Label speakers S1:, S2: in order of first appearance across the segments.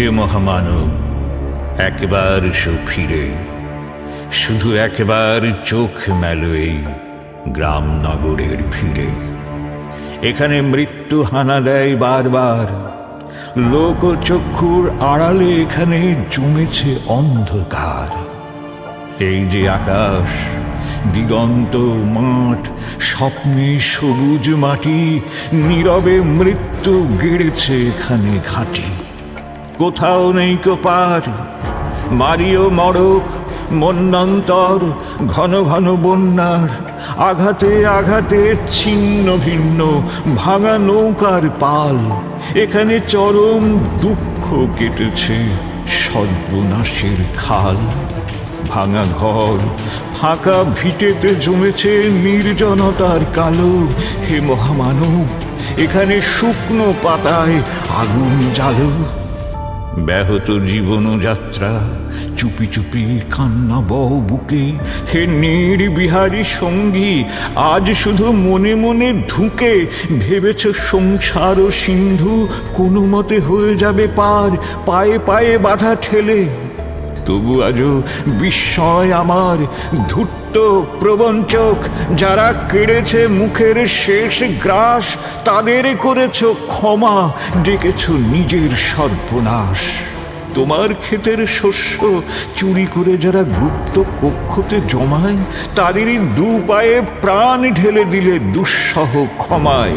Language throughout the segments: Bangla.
S1: মহামানব, একবার সো ফিরে। শুধু একবার চোখ মেলো এই গ্রাম নগরের ভিড়ে। এখানে মৃত্যু হানা দেয় বারবার। লোক চক্ষুর আড়ালে এখানে জমেছে অন্ধকার। এই যে আকাশ, দিগন্ত মাঠ, স্বপ্নে সবুজ মাটি, নীরবে মৃত্যু গেড়েছে এখানে ঘাটি। কোথাও নেই কোপার মারিও মড়ক মন্বন্তর ঘন ঘন বন্যার। আঘাতে আঘাতে ছিন্ন ভিন্ন, ভাঙা নৌকার পাল। এখানে চরম দুঃখ কেটেছে সর্বনাশের খাল। ভাঙা ঘর, ফাঁকা ভিটেতে জমেছে নির্জনতার কালো। হে মহামানব, এখানে শুকনো পাতায় আগুন জ্বালো। ব্যাহত জীবন যাত্রা, চুপি চুপি কান্না বউ বুকে। হে নির্বিহারী সঙ্গী, আজ শুধু মনে মনে ঢুকে ভেবেছ সংসার ও সিন্ধু কোনো মতে হয়ে যাবে পার, পায়ে পায়ে বাধা ঠেলে। তবু আজও বিস্ময় আমার ধূর্ত প্রবঞ্চক যারা কেড়েছে মুখের শেষ গ্রাস, তাদের করেছ ক্ষমা, ডেকেছ নিজের সর্বনাশ। তোমার ক্ষেতের শস্য চুরি করে যারা গুপ্ত কক্ষতে জমায়, তাদেরই দু পায়ে প্রাণ ঢেলে দিলে দুঃসহ ক্ষমায়।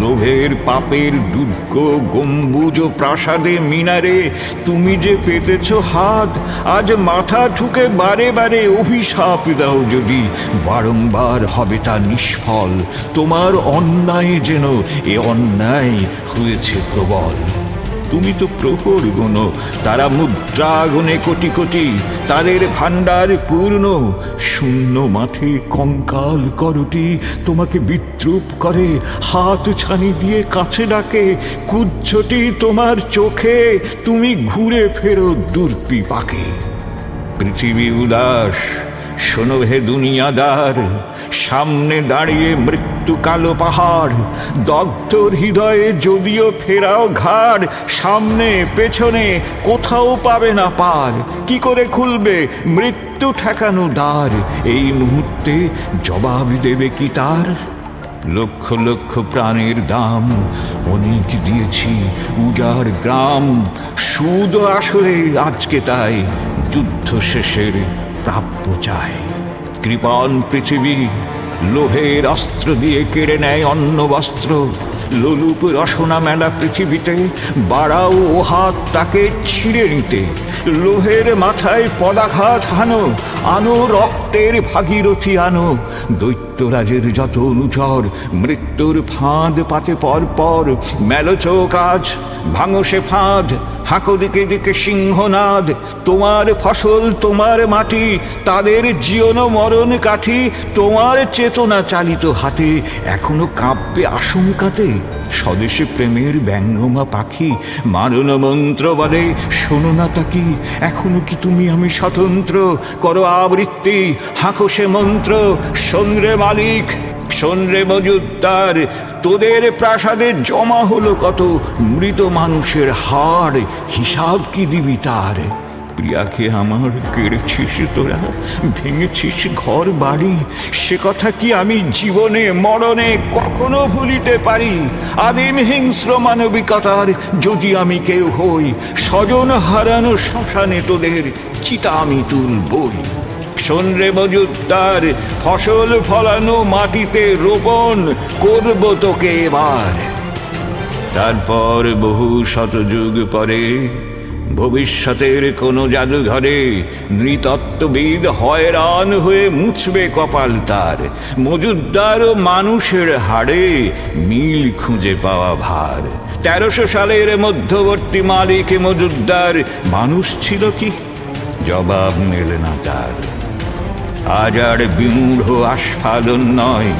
S1: লোভের পাপের দুর্গ গম্বুজ প্রাসাদে মিনারে তুমি যে পেতেছ হাত, আজ মাথা ঠুকে বারে বারে অভিশাপ দাও যদি। বারংবার হবে তা নিষ্ফল, তোমার অন্যায় যেন এ অন্যায় হয়েছে প্রবল। তুমি তো প্রহর গুণ। তারা মুদ্রা গুণে কোটি কোটি, তাদের ভাণ্ডার পূর্ণ। শূন্য মাঠে কঙ্কাল করটি, তোমাকে বিদ্রুপ করে, হাত ছানি দিয়ে কাছে ডাকে কুচ্ছটি তোমার চোখে, তুমি ঘুরে ফেরো দুর্পি পাকে পৃথিবী উদাস শোনো হে দুনিয়াদার, সামনে দাঁড়িয়ে মৃত্যু কালো পাহাড়, দগ্ধ হৃদয়ে যদিও ফেরাও ঘাড়, সামনে, পেছনে কোথাও পাবে না পার। কি করে খুলবে মৃত্যু ঠেকানো দ্বার? এই মুহূর্তে জবাব দেবে কি তার? লক্ষ লক্ষ প্রাণের দাম অনেক দিয়েছি উজার গ্রাম, সুদ আসলে আজকে তাই, যুদ্ধ শেষের প্রাপ্য চায়। কৃপণ পৃথিবী লোভের অস্ত্র দিয়ে কেড়ে নেয় অন্ন বস্ত্র লোলুপ রসনা মেলা পৃথিবীতে, বাড়াও ও হাত তাকে ছিঁড়ে নিতে। লোহের মাথায় পদাঘাত হানো, আনো রক্তের ভাগীরথী আনো। দৈত্যরাজের যত অনুচর, মৃত্যুর ফাঁদ পাতে পর পর আজ ভাঙো সে ফাঁদ, হাঁকো দিকে দিকে সিংহনাদ। তোমার ফসল, তোমার মাটি, তাদের জীবন মরণ কাঠি, তোমার চেতনা চালিত হাতে, এখনও কাঁপবে আশঙ্কাতে। স্বদেশে প্রেমের ব্যঙ্গমা পাখি, মারণ মন্ত্র বলে, শোনো না তাকি, এখনও কি তুমি আমি স্বতন্ত্র? করো আবৃত্তি, হাঁকো সে মন্ত্র সন্দ্রে মালিক সন্দ্রে মজুদ্দার তোদের প্রাসাদে জমা হলো কত, মৃত মানুষের হাড়, হিসাব কি দিবি তার? প্রিয়াকে আমার কেড়েছিস তোরা? ভেঙেছিস ঘর, বাড়ি? সে কথা কি আমি জীবনে, মরণে কখনো ভুলিতে পারি? আদিম হিংস্র মানবিকতার যদি আমি কেউ হই, স্বজন হারানো শ্মশানে তোদের চিতা আমি তুলবই। সন্দ্রে মজুদ্দার ফসল ফলানো মাটিতে রোপণ করব তোকে এবার। তারপর বহু শতযুগ পরে ভবিষ্যতের কোনো জাদুঘরে নৃতত্ত্ববিদ হয়রান হয়ে মুছবে কপাল তার। মজুদ্দার ও মানুষের হাড়ে মিল খুঁজে পাওয়া ভার। তেরোশো সালের মধ্যবর্তী মালিক মজুদ্দার, মানুষ ছিল কি? জবাব মেলে না তার। আজ আর বিমূঢ় আস্ফাদন নয়।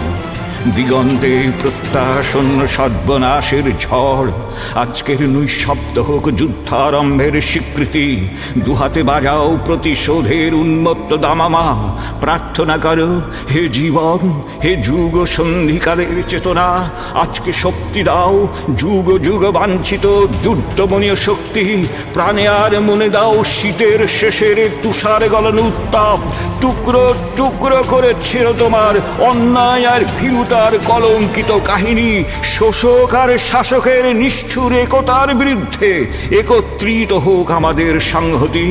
S1: দিগন্তে প্রত্যাসন্ন সর্বনাশের ঝড়। আজকের নৈশব্দ হোক যুদ্ধারম্ভের স্বীকৃতি। দুহাতে বাজাও প্রতিশোধের উন্মত্ত দামামা। প্রার্থনা করো, হে জীবন, হে যুগ সন্ধিকালের চেতনা। আজকে শক্তি দাও, যুগ যুগ বাঞ্ছিত দুর্দমনীয় শক্তি। প্রাণে আর মনে দাও, শীতের শেষের তুষার গলন উত্তাপ। টুকরো টুকরো করে ছিল তোমার অন্যায় আর ভীরুতার কলঙ্কিত কাহিনী। শোষক আর শাসকের নিষ্ঠুর একতার বিরুদ্ধে একত্রিত হোক আমাদের সংহতি।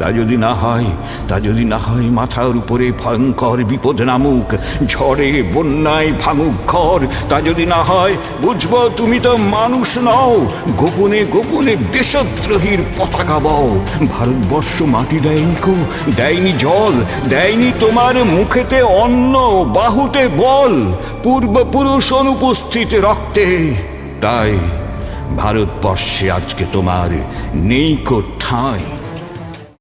S1: তা যদি না হয়, তা যদি না হয় মাথার উপরে ভয়ঙ্কর বিপদ নামুক, ঝড়ে বন্যায় ভাঙুক ঘর। তা যদি না হয়, বুঝব তুমি তো মানুষ নও, গোপনে গোপনে দেশদ্রোহীর পতাকা বও। ভারতবর্ষ মাটি দেয়নি কো, দেয়নি জল, দেয়নি তোমার মুখেতে অন্ন, বাহুতে বল। পূর্বপুরুষ অনুপস্থিত রক্তে, তাই ভারতবর্ষে আজকে তোমার নেই কো ঠাঁই।